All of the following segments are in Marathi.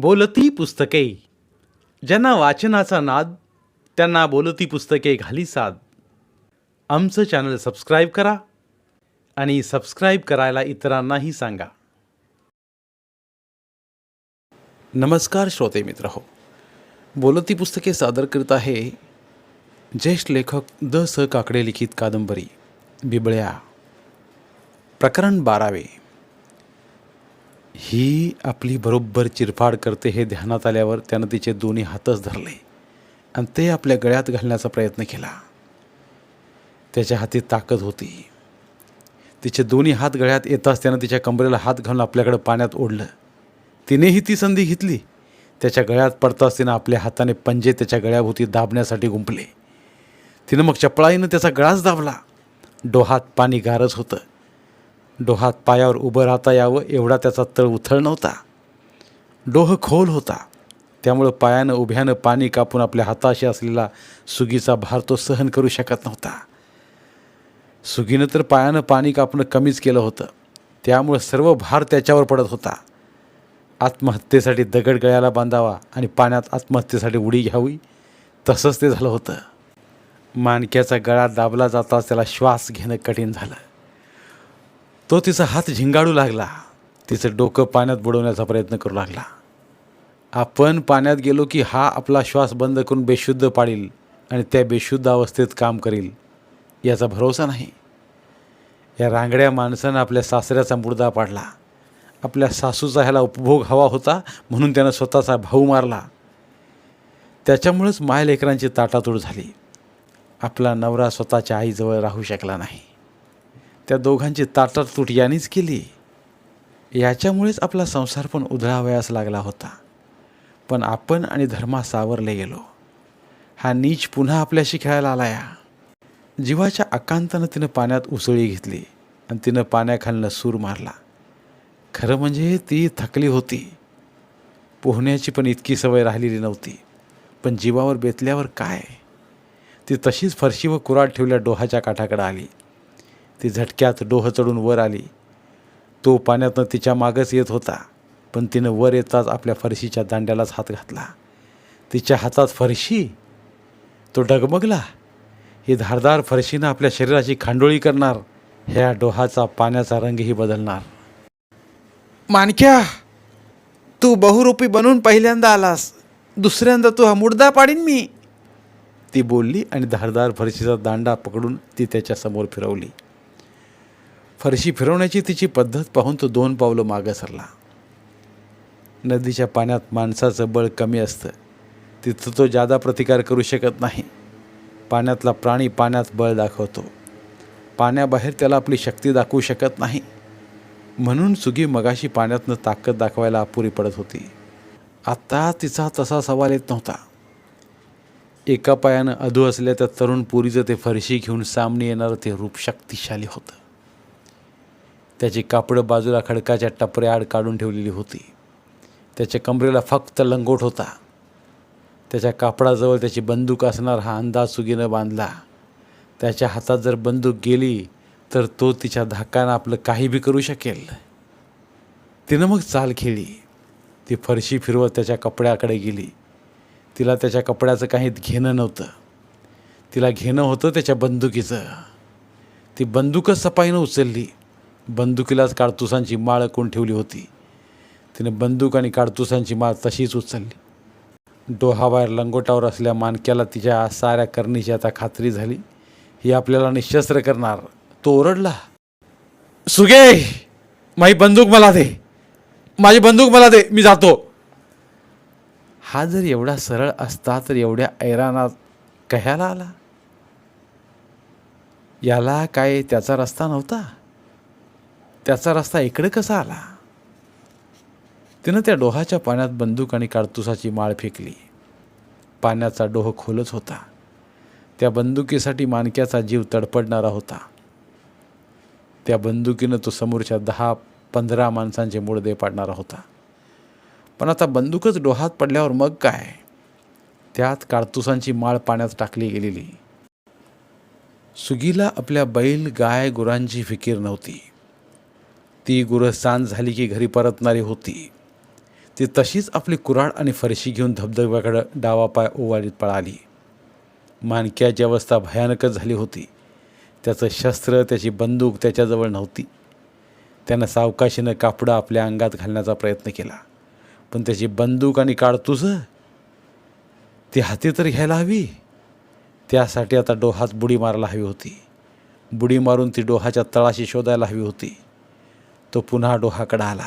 बोलती पुस्तके. ज्यांना वाचनाचा नाद त्यांना बोलती पुस्तके घाली साद. आमचं चॅनल सबस्क्राईब करा आणि सबस्क्राईब करायला इतरांनाही सांगा. नमस्कार श्रोते मित्र हो बोलती पुस्तके सादर करत आहे ज्येष्ठ लेखक द स काकडे लिखित कादंबरी बिबळ्या. प्रकरण बारावे. ही आपली बरोबर चिरफाड करते हे ध्यानात आल्यावर त्यानं तिचे दोन्ही हातच धरले. आणि ते आपल्या गळ्यात घालण्याचा प्रयत्न केला. त्याच्या हाती ताकद होती. तिचे दोन्ही हात गळ्यात येताच त्यानं तिच्या कंबरेला हात घालून आपल्याकडं पाण्यात ओढलं. तिनेही ती संधी घेतली. त्याच्या गळ्यात पडताच तिनं आपल्या हाताने पंजे त्याच्या गळ्याभोवती दाबण्यासाठी गुंपले तिनं मग चपळाईनं त्याचा गळाच दाबला. डोहात पाणी गारच होतं. डोहात पायावर उभं राहता यावं एवढा त्याचा तळ उथळ नव्हता. डोह खोल होता. त्यामुळं पायानं उभ्यानं पाणी कापून आपल्या हाताशी असलेला सुगीचा भार तो सहन करू शकत नव्हता. सुगीनं तर पायानं पाणी कापणं कमीच केलं होतं. त्यामुळं सर्व भार त्याच्यावर पडत होता. आत्महत्येसाठी दगड गळ्याला बांधावा आणि पाण्यात आत्महत्येसाठी उडी घ्यावी तसंच ते झालं होतं. माणक्याचा गळा दाबला जाताच त्याला श्वास घेणं कठीण झालं. तो तिचा हात झिंगाडू लागला. तिचं डोकं पाण्यात बुडवण्याचा प्रयत्न करू लागला. आपण पाण्यात गेलो की हा आपला श्वास बंद करून बेशुद्ध पाडील आणि त्या बेशुद्ध अवस्थेत काम करील याचा भरोसा नाही. या रांगड्या माणसानं आपल्या सासऱ्याचा मुर्दा पाडला. आपल्या सासूचा ह्याला उपभोग हवा होता म्हणून त्यानं स्वतःचा भाऊ मारला. त्याच्यामुळंच मायलेकरांची ताटातूड झाली. आपला नवरा स्वतःच्या आईजवळ राहू शकला नाही. त्या दोघांची ताटातूट यानेच केली. याच्यामुळेच आपला संसार पण उधळावयास लागला होता. पण आपण आणि धर्मा सावरले गेलो. हा नीच पुन्हा आपल्याशी खेळायला आला या जीवाच्या आकांतानं तिनं पाण्यात उसळी घेतली आणि तिनं पाण्याखालनं सूर मारला. खरं म्हणजे ती थकली होती. पोहण्याची पण इतकी सवय राहिलेली नव्हती. पण जीवावर बेतल्यावर काय? ती तशीच फरशी व कुराड ठेवल्या डोहाच्या काठाकडे आली. ती झटक्यात डोह चढून वर आली. तो पाण्यातनं तिच्या मागच येत होता पण तिनं वर येताच आपल्या फरशीच्या दांड्यालाच हात घातला. तिच्या हातात फरशी? तो डगमगला. ही धारदार फरशीनं आपल्या शरीराची खांडोळी करणार. ह्या डोहाचा पाण्याचा रंगही बदलणार. माणक्या तू बहुरूपी बनून पहिल्यांदा आलास. दुसऱ्यांदा तू हा मुर्दा पाडीन मी. ती बोलली आणि धारदार फरशीचा दांडा पकडून ती त्याच्यासमोर फिरवली. फरशी फिरवण्याची तिची पद्धत पाहून तो दोन पावलं मागं सरला. नदीच्या पाण्यात माणसाचं बळ कमी असतं. तिथं तो जादा प्रतिकार करू शकत नाही. पाण्यातला प्राणी पाण्यात बळ दाखवतो. पाण्याबाहेर त्याला आपली शक्ती दाखवू शकत नाही. म्हणून सुगी मगाशी पाण्यातनं ताकद दाखवायला अपुरी पडत होती. आत्ता तिचा तसा सवाल येत नव्हता. एका पायानं अधू असल्या त्या तरुण पुरीचं ते फरशी घेऊन सामने येणारं ते रूप शक्तिशाली होतं. त्याची कापडं बाजूला खडकाच्या टपऱ्याआड काढून ठेवलेली होती. त्याच्या कमरेला फक्त लंगोट होता. त्याच्या कापडाजवळ त्याची बंदूक असणार हा अंदाज सुगीनं बांधला. त्याच्या हातात जर बंदूक गेली तर तो तिच्या धाकानं आपलं काही बी करू शकेल. तिनं मग चाल खेळली. ती फरशी फिरवत त्याच्या कपड्याकडे गेली. तिला त्याच्या कपड्याचं काही घेणं नव्हतं. तिला घेणं होतं त्याच्या बंदुकीचं. ती बंदूकच सपाईनं उचलली. बंदुकीलाच काडतुसांची माळ कोण ठेवली होती? तिने बंदूक आणि काडतुसांची माळ तशीच उचलली. डोहाबाहेर लंगोटावर असल्या मानक्याला तिच्या साऱ्या करणीची आता खात्री झाली. ही आपल्याला निशस्त्र करणार. तो ओरडला सुगे माझी बंदूक मला दे. माझी बंदूक मला दे मी जातो. हा जर एवढा सरळ असता तर एवढ्या ऐराणात कह्याला आला? याला काय त्याचा रस्ता नव्हता? त्याचा रस्ता इकडे कसा आला? तिनं त्या डोहाच्या पाण्यात बंदूक आणि काडतुसाची माळ फेकली. पाण्याचा डोह खोलच होता. त्या बंदुकीसाठी माणक्याचा जीव तडपडणारा होता. त्या बंदुकीनं तो समोरच्या दहा पंधरा माणसांचे मुडदे पाडणारा होता. पण आता बंदूकच डोहात पडल्यावर मग काय? त्यात काडतुसांची माळ पाण्यात टाकली गेलेली. सुगीला आपल्या बैल गाय गुरांची फिकीर नव्हती. ती गुरं झाली की घरी परतणारी होती. ती तशीच आपली कुऱ्हाड आणि फरशी घेऊन धबधब्याकडं डावा पाय ओवाळीत पळाली. मानक्याची अवस्था भयानकच झाली होती. त्याचं शस्त्र त्याची बंदूक त्याच्याजवळ नव्हती. त्यानं सावकाशीनं कापडं आपल्या अंगात घालण्याचा प्रयत्न केला. पण त्याची बंदूक आणि काडतूस ती हाती तर घ्यायला हवी. त्यासाठी आता डोहात बुडी मारायला हवी होती. बुडी मारून ती डोहाच्या तळाशी शोधायला हवी होती. तो पुन्हा डोहाकडं आला.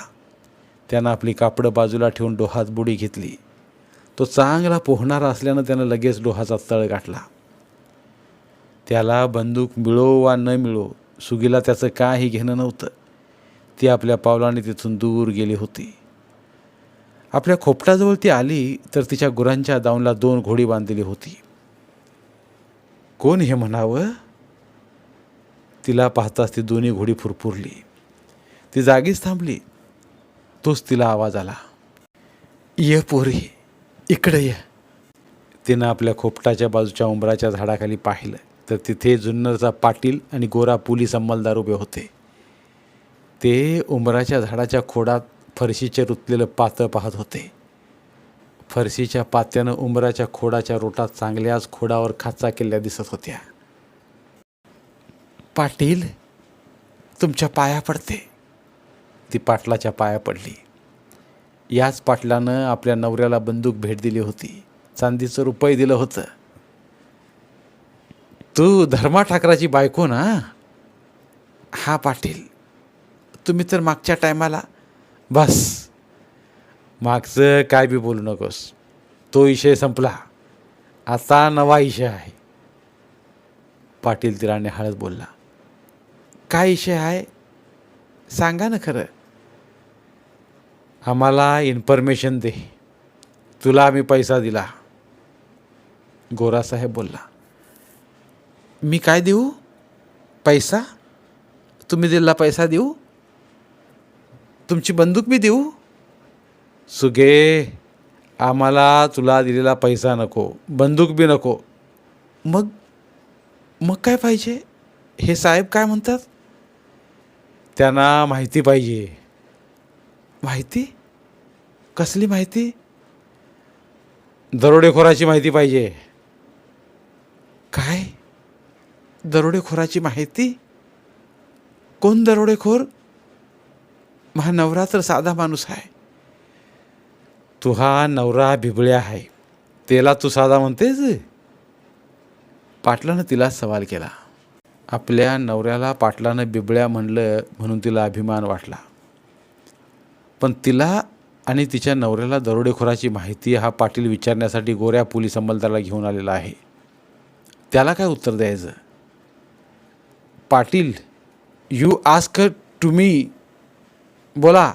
त्यानं आपली कापडं बाजूला ठेवून डोहात बुडी घेतली. तो चांगला पोहणारा असल्यानं त्यानं लगेच डोहाचा तळ गाठला. त्याला बंदूक मिळो वा न मिळो सुगीला त्याचं काही घेणं नव्हतं. ती आपल्या पावलाने तिथून दूर गेली होती. आपल्या खोपटाजवळ ती आली तर तिच्या गुरांच्या दावणला दोन घोडी बांधलेली होती. कोण हे म्हणावं? तिला पाहताच ती दोन्ही घोडी फुरफुरली. ती जागीच थांबली. तोच तिला आवाज आला. ये पोरी इकडे ये. तिनं आपल्या खोपटाच्या बाजूच्या उंबराच्या झाडाखाली पाहिलं तर तिथे जुन्नरचा पाटील आणि गोरा पोलीस अंमलदार उभे होते. ते उंबराच्या झाडाच्या खोडात फरशीचे रुतलेलं पातळ पाहत होते. फरशीच्या पात्यानं उंबराच्या खोडाच्या रोटात चांगल्याच खोडावर खाचा केल्या दिसत होत्या. पाटील तुमच्या पाया पडते. ती पाटलाच्या पाया पडली. याच पाटलानं आपल्या नवऱ्याला बंदूक भेट दिली होती. चांदीचं रुपये दिलं होतं. तू धर्मा ठाकराची बायको ना? हा पाटील तुम्ही तर मागच्या टायमाला बस. मागचं काय बी बोलू नकोस. तो विषय संपला. आता नवा विषय आहे. पाटील तिराने हळद बोलला. काय विषय आहे? सांगा ना खरं. आम्हाला इन्फॉर्मेशन दे. तुला आम्ही पैसा दिला. गोरासाहेब बोलला मी काय देऊ? पैसा? तुम्ही दिलेला पैसा देऊ? तुमची बंदूक मी देऊ? सुगे आम्हाला तुला दिलेला पैसा नको बंदूक बी नको. मग मग काय पाहिजे? हे साहेब काय म्हणतात? त्यांना माहिती पाहिजे. माहिती? कसली माहिती? दरोडेखोराची माहिती पाहिजे. काय? दरोडेखोराची माहिती? कोण दरोडेखोर? महा नवरा तर साधा माणूस आहे. तू हा नवरा बिबळ्या आहे. त्याला तू साधा म्हणतेस? पाटलानं तिला सवाल केला. आपल्या नवऱ्याला पाटलानं बिबळ्या म्हणलं म्हणून तिला अभिमान वाटला. पण तिला आणि तिच्या नवऱ्याला दरोडेखोराची माहिती हा पाटील विचारण्यासाठी गोऱ्या पोलीस अंमलदाराला घेऊन आलेला आहे. त्याला काय उत्तर द्यायचं? Patil you ask to me बोला.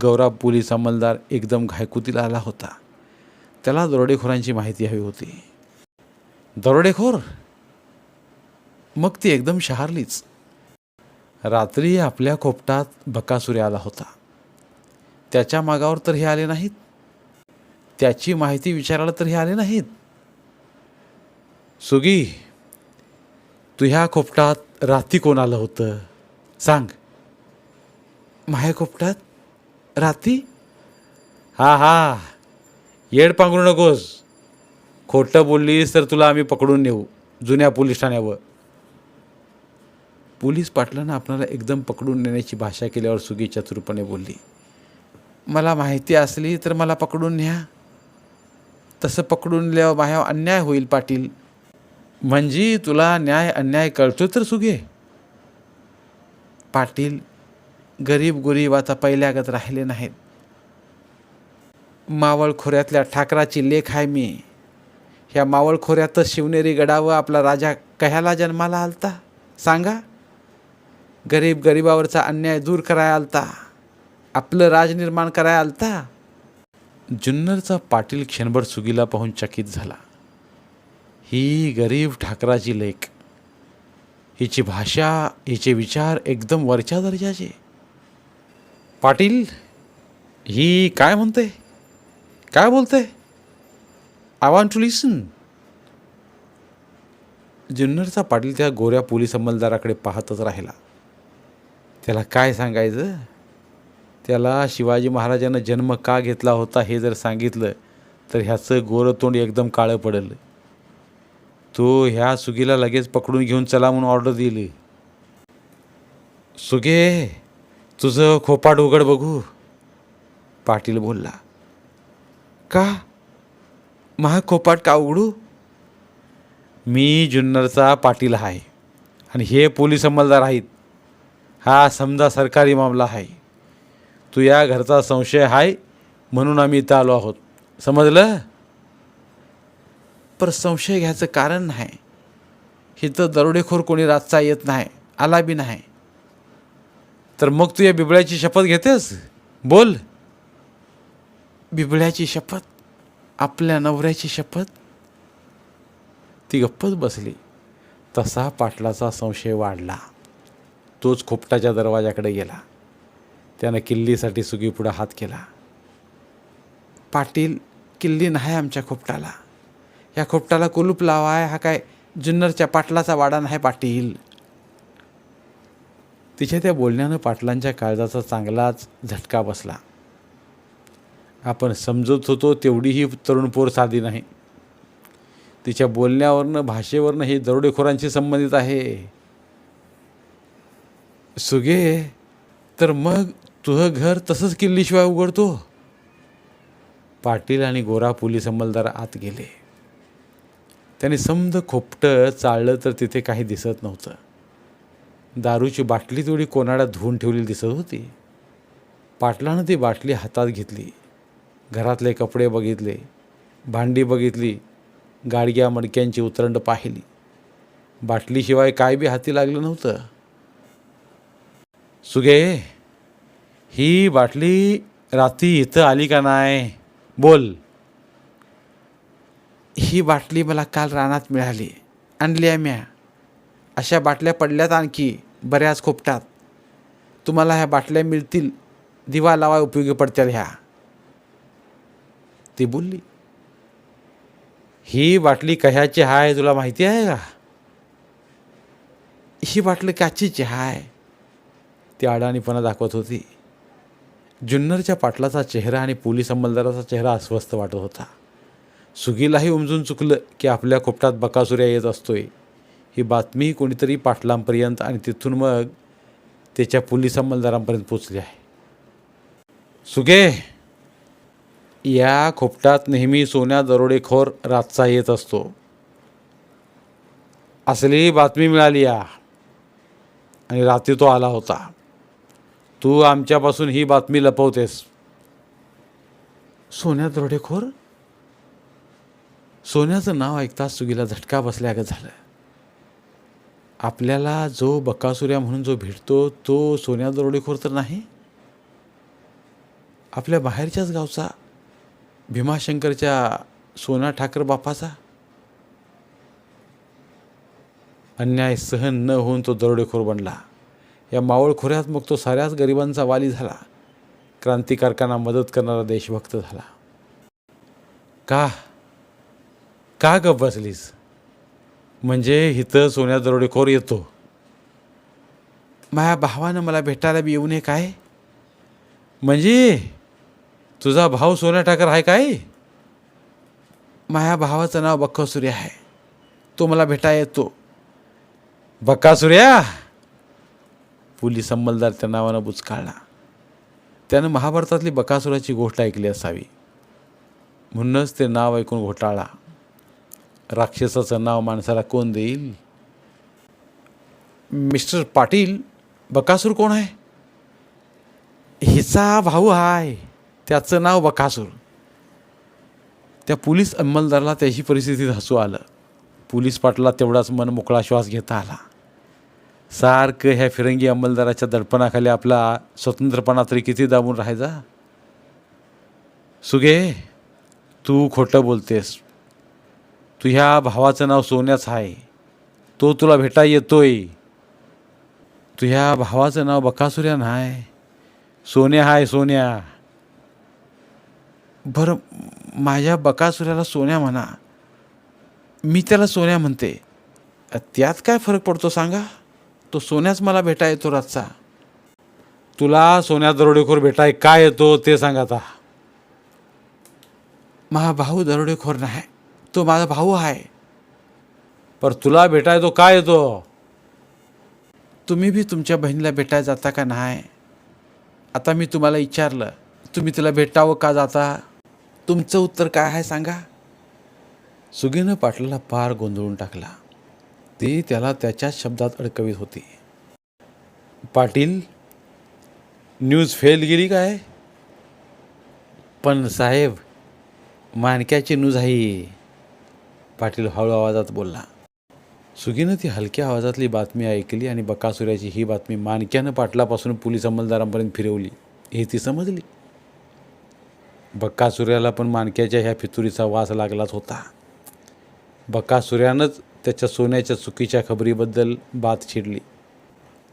गौरा पोलीस अंमलदार एकदम घायकुतीला आला होता. त्याला दरोडेखोरांची माहिती हवी होती. दरोडेखोर? मग ती एकदम शहारलीच. रात्री आपल्या खोपटात बकासुरे आला होता. त्याच्या मागावर तर हे आले नाहीत. त्याची माहिती विचारायला तर हे आले नाहीत. सुगी तू ह्या खोपटात राती कोण आलं होतं? सांग. माया खोपटात? राती हा हा. येड पांघरू नकोस. खोटं बोललीस तर तुला आम्ही पकडून नेऊ जुन्या पोलीस ठाण्यावर. पोलीस पाटलानं आपणाला एकदम पकडून नेण्याची भाषा केल्यावर सुगी चतुरपणे बोलली. मला माहिती असली तर मला पकडून न्या. तसं पकडून नेल्यावर माझ्या अन्याय होईल पाटील. म्हणजे तुला न्याय अन्याय कळतो तर सुगे. पाटील गरीब गुरीब आता पहिल्यागत राहिले नाहीत. मावळ खोऱ्यातल्या ठाकराची लेख आहे मी. ह्या मावळ खोऱ्यातच शिवनेरी गडावर आपला राजा कह्याला जन्माला आलता? सांगा. गरीब गरिबावरचा अन्याय दूर करायला आलता. आपलं राज निर्माण करायला आलता? जुन्नरचा पाटील क्षणभर सुगीला पाहून चकित झाला. ही गरीब ठाकराची लेख. हिची भाषा हिचे विचार एकदम वरच्या दर्जाचे. पाटील ही काय म्हणते? काय बोलते? आय वॉन्ट टू लिसन जुन्नरचा पाटील त्या गोऱ्या पोलीस अंमलदाराकडे पाहतच राहिला. त्याला काय सांगायचं? त्याला शिवाजी महाराजांना जन्म का घेतला होता हे जर सांगितलं तर ह्याचं गोरतोंड एकदम काळं पडलं. तो ह्या सुगीला लगेच पकडून घेऊन चला म्हणून ऑर्डर दिली. सुगे तुझं खोपाट उघड बघू पाटील बोलला. का? महा खोपाट का उघडू? मी जुन्नरचा पाटील आहे आणि हे पोलीस अंमलदार आहेत. हा समजा सरकारी मामला आहे. तू या घरचा संशय आहे म्हणून आम्ही इथं आलो आहोत. समजलं? पर संशय घ्यायचं कारण नाही. इथं दरोडेखोर कोणी रातचा येत नाही आला बी नाही. तर मग तू या बिबळ्याची शपथ घेतेस? बोल. बिबळ्याची शपथ? आपल्या नवऱ्याची शपथ? ती गप्पच बसली. तसा पाटलाचा संशय वाढला. तोच खोपटाच्या दरवाजाकडे गेला. त्यानं किल्लीसाठी सुगीपुढं हात केला. पाटील किल्ली नाही आमच्या खोपटाला. या खोपटाला कुलूप लावाय हा काय जुन्नरच्या पाटलाचा वाडा नाही पाटील. तिच्या त्या बोलण्यानं पाटलांच्या काळजाचा चांगलाच झटका बसला. आपण समजत होतो तेवढीही तरुण पोर साधी नाही. तिच्या बोलण्यावरनं भाषेवरनं हे दरोडेखोरांशी संबंधित आहे. सुगे तर मग तुझं घर तसंच किल्लीशिवाय उघडतो. पाटील आणि गोरा पोलीस अंमलदार आत गेले. त्याने समद खोपटं चाळलं तर तिथे काही दिसत नव्हतं. दारूची बाटली तेवढी कोणाला धुवून ठेवलेली दिसत होती. पाटलानं ती बाटली हातात घेतली. घरातले कपडे बघितले. भांडी बघितली. गाडग्या मडक्यांची उतरंड पाहिली. बाटलीशिवाय काय बी हाती लागलं नव्हतं. सुगे ही बाटली रात्री इथं आली का नाही? बोल. ही बाटली मला काल रानात मिळाली. आणली आहे म्या. अशा बाटल्या पडल्यात आणखी बऱ्याच खोपटात. तुम्हाला ह्या बाटल्या मिळतील. दिवा लावाय उपयोगी पडतील ह्या. ती बोलली. ही बाटली कशाची हाय तुला माहिती आहे का? ही बाटली काचीची हाय. ती अडाणीपणा दाखवत होती. जुन्नरच्या पाटलाचा चेहरा आणि पोलीस अंमलदाराचा चेहरा अस्वस्थ वाटत होता. सुगीलाही उमजून चुकलं की आपल्या खोपटात बकासुऱ्या येत असतोय. ही बातमी कोणीतरी पाटलांपर्यंत आणि तिथून मग त्याच्या पोलीस अंमलदारांपर्यंत पोचली आहे. सुगे या खोपटात नेहमी सोन्या दरोडेखोर रातचा येत असतो. असली बातमी मिळाली या. आणि रात्री तो आला होता. तू आमच्यापासून ही बातमी लपवतेस. सोन्या दरोडेखोर? सोन्याचं नाव ऐकताच सुगीला झटका बसल्यागत झालं आपल्याला जो बकासुऱ्या म्हणून जो भेटतो तो सोन्या दरोडेखोर तर नाही? आपल्या बाहेरच्याच गावचा भीमाशंकरच्या सोना ठाकर बापाचा? अन्याय सहन न होऊन तो दरोडेखोर बनला. या मावळ खोऱ्यात मग तो साऱ्याच गरिबांचा वाली झाला. क्रांतिकारकांना मदत करणारा देशभक्त झाला. का? का गप बसलीस? म्हणजे इथं सोन्या दरोडेखोर येतो. माझ्या भावानं मला भेटायला बी येऊ नये काय? म्हणजे तुझा भाऊ सोन्या ठाकर आहे काय? माझ्या भावाचं नाव बक्कासूर्या आहे. तो मला भेटा येतो. बक्कासूर्या पोलीस अंमलदार त्या नावानं बुचकाळला. त्यानं महाभारतातली बकासुराची गोष्ट ऐकली असावी. म्हणूनच ते नाव ऐकून घोटाळा राक्षसाचं नाव माणसाला कोण देईल? मिस्टर पाटील बकासूर कोण आहे? हिचा भाऊ आहे. त्याचं नाव बकासूर. त्या पोलीस अंमलदाराला त्याची परिस्थितीत हसू आलं. पोलीस पाटला तेवढाच मन मोकळा श्वास घेता आला. सारखं ह्या फिरंगी अंमलदाराच्या दडपणाखाली आपला स्वतंत्रपणा तरी किती दाबून राहायचा? सुगे तू खोटं बोलतेस. तुझ्या भावाचं नाव सोन्याच आहे. तो तुला भेटा येतोय. तुझ्या भावाचं नाव बकासुऱ्या नाही. सोन्या हाय सोन्या. बरं माझ्या बकासुऱ्याला सोन्या म्हणा. मी त्याला सोन्या म्हणते. त्यात काय फरक पडतो सांगा? तो सोन्याच मला भेटा येतो रातचा. तुला सोन्या दरोडेखोर भेटाय काय येतो ते सांग आता. माझा भाऊ दरोडेखोर नाही तो माझा भाऊ आहे. पर तुला भेटाय तो काय येतो? तुम्ही बी तुमच्या बहिणीला भेटायला जाता का नाही? आता मी तुम्हाला विचारलं तुम्ही तिला भेटावं का जाता? तुमचं उत्तर काय आहे सांगा? सुगीनं पाटलाला पार गोंधळून टाकला. ती त्याला त्याच्याच शब्दात अडकवीत होती. पाटील न्यूज फेल गेली काय? पण साहेब मानक्याची न्यूज आहे. पाटील हळू आवाजात बोलला. सुगीनं ती हलक्या आवाजातली बातमी ऐकली आणि बकासुऱ्याची ही बातमी मानक्यानं पाटलापासून पोलीस अंमलदारांपर्यंत फिरवली. हे ती समजली. बक्कासुऱ्याला पण मानक्याच्या ह्या फितुरीचा वास लागलाच होता. बक्कासुऱ्यानंच त्याच्या सोन्याच्या चुकीच्या खबरीबद्दल बात छिडली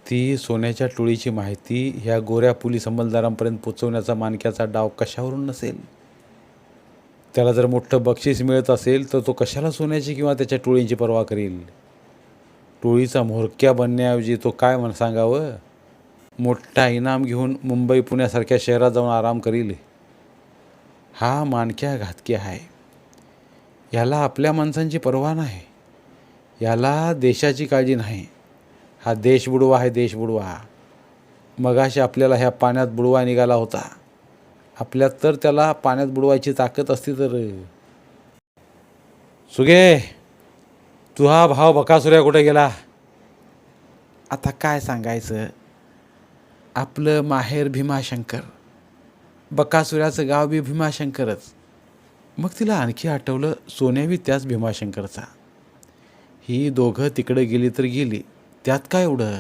ती सोन्याच्या टोळीची माहिती ह्या गोऱ्या पोलीस अंमलदारांपर्यंत पोचवण्याचा मानक्याचा डाव कशावरून नसेल? त्याला जर मोठं बक्षीस मिळत असेल तर तो कशाला सोन्याची किंवा त्याच्या टोळींची पर्वा करील? टोळीचा म्होरक्या बनण्याऐवजी तो काय म्हण सांगावं? मोठा इनाम घेऊन मुंबई पुण्यासारख्या शहरात जाऊन आराम करील? हा मानक्या घातकी आहे. ह्याला आपल्या माणसांची पर्वा नाही. याला देशाची काळजी नाही. हा देश बुडवा आहे देश बुडवा. मगाशी आपल्याला ह्या पाण्यात बुडवा निघाला होता. आपल्यात तर त्याला पाण्यात बुडवायची ताकद असती तर. सुगे तुहा भाव बकासुऱ्या कुठे गेला? आता काय सांगायचं? आपलं माहेर भीमाशंकर. बकासुऱ्याचं गाव बी भीमाशंकरच. मग तिला आणखी आठवलं सोन्यावी त्याच भीमाशंकरचा. ही दोघं तिकडे गेली तर गेली. त्यात काय एवढं?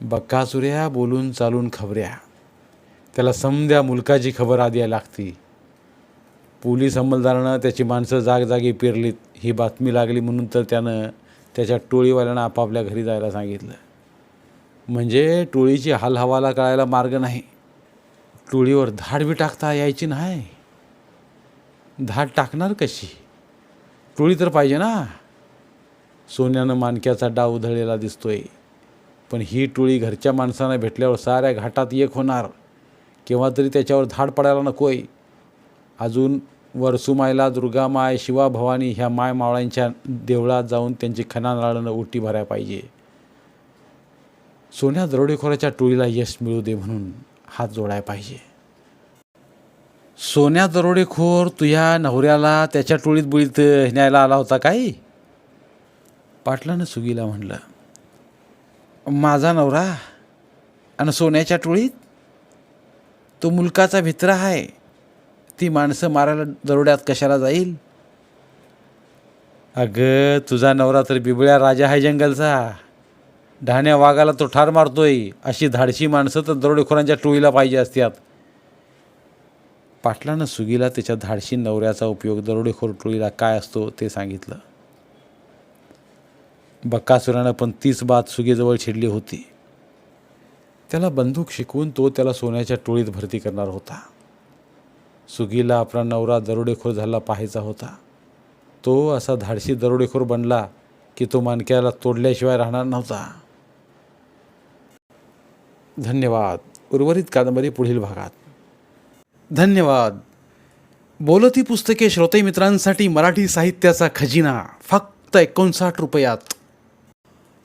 बक्कासुऱ्या बोलून चालून खबऱ्या. त्याला समद्या मुलकाची खबर आधी यायला लागती. पोलीस अंमलदारानं त्याची माणसं जागजागी पेरलीत. ही बातमी लागली म्हणून तर त्यानं त्याच्या टोळीवाल्यांना आपापल्या घरी जायला सांगितलं. म्हणजे टोळीची हालहवाला कळायला मार्ग नाही. टोळीवर धाड बी टाकता यायची नाही. धाड टाकणार कशी? टोळी तर पाहिजे ना. सोन्यानं मानक्याचा डाव उधळलेला दिसतोय. पण ही टोळी घरच्या माणसांना भेटल्यावर साऱ्या घाटात एक होणार. केव्हा तरी त्याच्यावर धाड पडायला नकोय. अजून वरसुमायला दुर्गामाय शिवा भवानी ह्या माय मावळ्यांच्या देवळात जाऊन त्यांची खना नाळणं ओटी भरायला पाहिजे. सोन्या दरोडेखोराच्या टोळीला यश मिळू दे म्हणून हात जोडायला पाहिजे. सोन्या दरोडेखोर तुझ्या नवऱ्याला त्याच्या टोळीत बुळीत न्यायला आला होता काय? पाटलानं सुगीला म्हणलं माझा नवरा आणि सोन्याच्या टोळीत तो मुलकाचा भित्र आहे ती माणसं मारायला दरोड्यात कशाला जाईल? अगं तुझा नवरा तर बिबळ्या राजा आहे जंगलचा. ढाण्या वाघाला तो ठार मारतोय. अशी धाडशी माणसं तर दरोडेखोरांच्या टोळीला पाहिजे असतात पाटलानं सुगीला त्याच्या धाडशी नवऱ्याचा उपयोग दरोडेखोर टोळीला काय असतो ते सांगितलं. बक्कासुरानं पण तीच बात सुगीजवळ छिडली होती. त्याला बंदूक शिकवून तो त्याला सोन्याच्या टोळीत भरती करणार होता. सुगीला आपला नवरा दरोडेखोर झाला पाहायचा होता. तो असा धाडशी दरोडेखोर बनला की तो मानक्याला तोडल्याशिवाय राहणार नव्हता. धन्यवाद. उर्वरित कादंबरी पुढील भागात. धन्यवाद. बोलती पुस्तके श्रोते मित्रांसाठी मराठी साहित्याचा खजिना फक्त एकोणसाठ रुपयात.